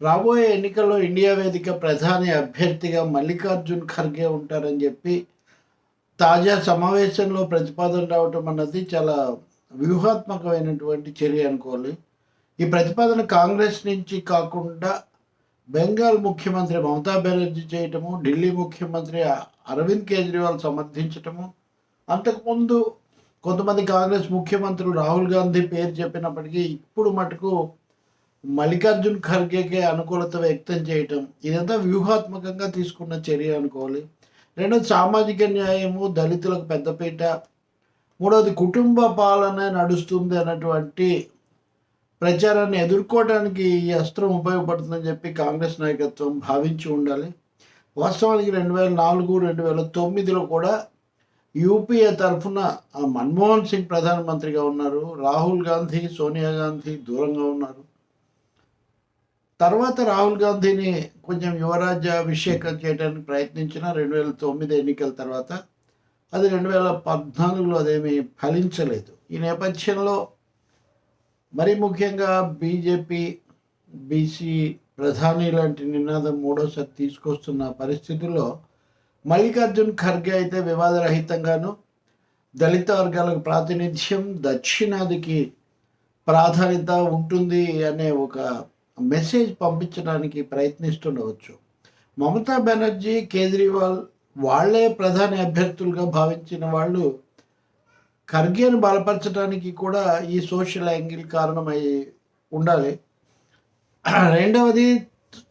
రాబోయే ఎన్నికల్లో ఇండియా వేదిక ప్రధాని అభ్యర్థిగా మల్లికార్జున్ ఖర్గే ఉంటారని చెప్పి తాజా సమావేశంలో ప్రతిపాదన రావటం అన్నది చాలా వ్యూహాత్మకమైనటువంటి చర్య అనుకోవాలి. ఈ ప్రతిపాదన కాంగ్రెస్ నుంచి కాకుండా బెంగాల్ ముఖ్యమంత్రి మమతా బెనర్జీ చేయటము ఢిల్లీ ముఖ్యమంత్రి అరవింద్ కేజ్రీవాల్ సమర్థించటము అంతకుముందు కొంతమంది కాంగ్రెస్ ముఖ్యమంత్రులు రాహుల్ గాంధీ పేరు చెప్పినప్పటికీ ఇప్పుడు మటుకు మల్లికార్జున్ ఖర్గేకే అనుకూలత వ్యక్తం చేయటం ఇదంతా వ్యూహాత్మకంగా తీసుకున్న చర్య అనుకోవాలి. రెండోది సామాజిక న్యాయము దళితులకు పెద్దపీట. మూడవది కుటుంబ పాలన నడుస్తుంది అన్నటువంటి ప్రచారాన్ని ఎదుర్కోవడానికి ఈ అస్త్రం ఉపయోగపడుతుందని చెప్పి కాంగ్రెస్ నాయకత్వం భావించి ఉండాలి. వాస్తవానికి రెండు వేల నాలుగు రెండు వేల తొమ్మిదిలో కూడా యూపీఏ తరఫున మన్మోహన్ సింగ్ ప్రధానమంత్రిగా ఉన్నారు. రాహుల్ గాంధీ సోనియా గాంధీ దూరంగా ఉన్నారు. తర్వాత రాహుల్ గాంధీని కొంచెం యువరాజ్య అభిషేకం చేయడానికి ప్రయత్నించిన రెండు వేల తొమ్మిది ఎన్నికల తర్వాత అది రెండు వేల పద్నాలుగులో అదేమీ ఫలించలేదు. ఈ నేపథ్యంలో మరి ముఖ్యంగా బీజేపీ బీసీ ప్రధాని లాంటి నినాదం మూడోసారి తీసుకొస్తున్న పరిస్థితుల్లో మల్లికార్జున్ ఖర్గే అయితే వివాదరహితంగాను దళిత వర్గాలకు ప్రాతినిధ్యం దక్షిణాదికి ప్రాధాన్యత ఉంటుంది అనే ఒక మెసేజ్ పంపించడానికి ప్రయత్నిస్తుండవచ్చు. మమతా బెనర్జీ కేజ్రీవాల్ వాళ్ళే ప్రధాని అభ్యర్థులుగా భావించిన వాళ్ళు ఖర్గేను బలపరచడానికి కూడా ఈ సోషల్ యాంగిల్ కారణమై ఉండాలి. రెండవది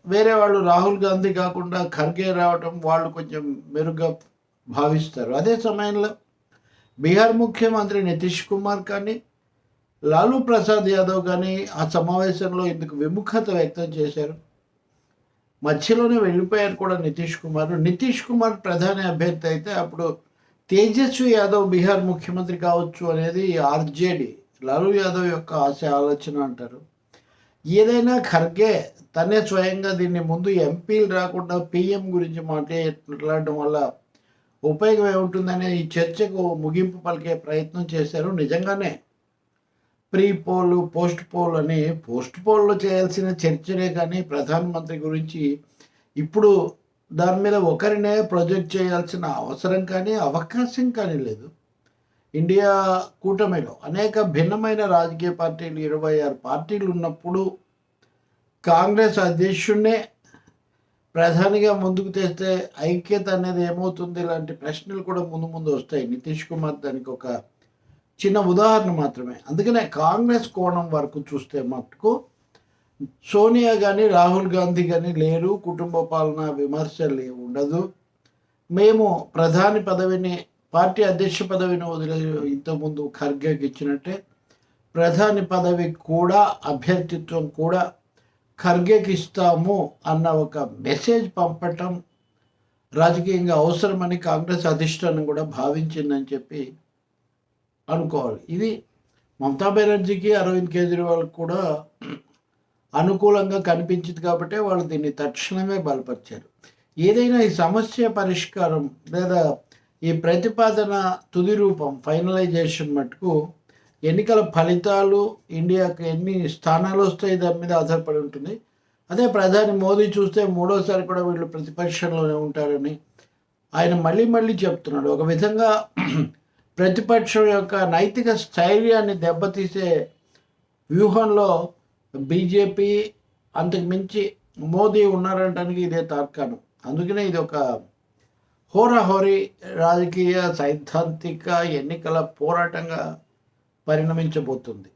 వేరే వాళ్ళు రాహుల్ గాంధీ కాకుండా ఖర్గే రావటం వాళ్ళు కొంచెం మెరుగ్గా భావిస్తారు. అదే సమయంలో బీహార్ ముఖ్యమంత్రి నితీష్ కుమార్ కానీ లాలూ ప్రసాద్ యాదవ్ కానీ ఆ సమావేశంలో ఇందుకు విముఖత వ్యక్తం చేశారు. మధ్యలోనే వెళ్ళిపోయారు కూడా నితీష్ కుమార్. నితీష్ కుమార్ ప్రధాని అభ్యర్థి అయితే అప్పుడు తేజస్వి యాదవ్ బీహార్ ముఖ్యమంత్రి కావచ్చు అనేది ఆర్జేడి లాలూ యాదవ్ యొక్క ఆశ ఆలోచన అంటారు. ఏదైనా ఖర్గే తనే స్వయంగా దీన్ని ముందు ఎంపీలు రాకుండా పిఎం గురించి మాట్లాడడం వల్ల ఉపయోగం ఏముంటుందనే ఈ చర్చకు ముగింపు పలికే ప్రయత్నం చేశారు. నిజంగానే ప్రీ పోల్ పోస్ట్ పోల్ అని పోస్ట్ పోల్లో చేయాల్సిన చర్చనే కానీ ప్రధానమంత్రి గురించి ఇప్పుడు దాని మీద ఒకరినే ప్రొజెక్ట్ చేయాల్సిన అవసరం కానీ అవకాశం కానీ లేదు. ఇండియా కూటమిలో అనేక భిన్నమైన రాజకీయ పార్టీలు ఇరవై ఆరు పార్టీలు ఉన్నప్పుడు కాంగ్రెస్ అధ్యక్షుడినే ప్రధానిగా ముందుకు తెస్తే ఐక్యత అనేది ఏమవుతుంది? ఇలాంటి ప్రశ్నలు కూడా ముందు ముందు వస్తాయి. నితీష్ కుమార్ దానికి ఒక చిన్న ఉదాహరణ మాత్రమే. అందుకనే కాంగ్రెస్ కోణం వరకు చూస్తే మటుకు సోనియా కానీ రాహుల్ గాంధీ కానీ లేరు కుటుంబ పాలన విమర్శలు ఉండదు. మేము ప్రధాని పదవిని పార్టీ అధ్యక్ష పదవిని వదిలే ఇంతకుముందు ఖర్గేకి ఇచ్చినట్టే ప్రధాని పదవి కూడా అభ్యర్థిత్వం కూడా ఖర్గేకి ఇస్తాము అన్న ఒక మెసేజ్ పంపటం రాజకీయంగా అవసరమని కాంగ్రెస్ అధిష్టానం కూడా భావించిందని చెప్పి అనుకోవాలి. ఇది మమతా బెనర్జీకి అరవింద్ కేజ్రీవాల్ కూడా అనుకూలంగా కనిపించింది కాబట్టి వాళ్ళు దీన్ని తక్షణమే బలపరిచారు. ఏదైనా ఈ సమస్య పరిష్కారం లేదా ఈ ప్రతిపాదన తుది రూపం ఫైనలైజేషన్ మటుకు ఎన్నికల ఫలితాలు ఇండియాకు ఎన్ని స్థానాలు వస్తాయి దాని మీద ఆధారపడి ఉంటుంది. అదే ప్రధాని మోదీ చూస్తే మూడోసారి కూడా వీళ్ళు ప్రతిపక్షంలోనే ఉంటారని ఆయన మళ్ళీ మళ్ళీ చెప్తున్నాడు. ఒక విధంగా ప్రతిపక్షం యొక్క నైతిక స్థైర్యాన్ని దెబ్బతీసే వ్యూహంలో బీజేపీ అంతకు మించి మోదీ ఉన్నారంటానికి ఇదే తార్కాణం. అందుకనే ఇది ఒక హోరాహోరీ రాజకీయ సైద్ధాంతిక ఎన్నికల పోరాటంగా పరిణమించబోతుంది.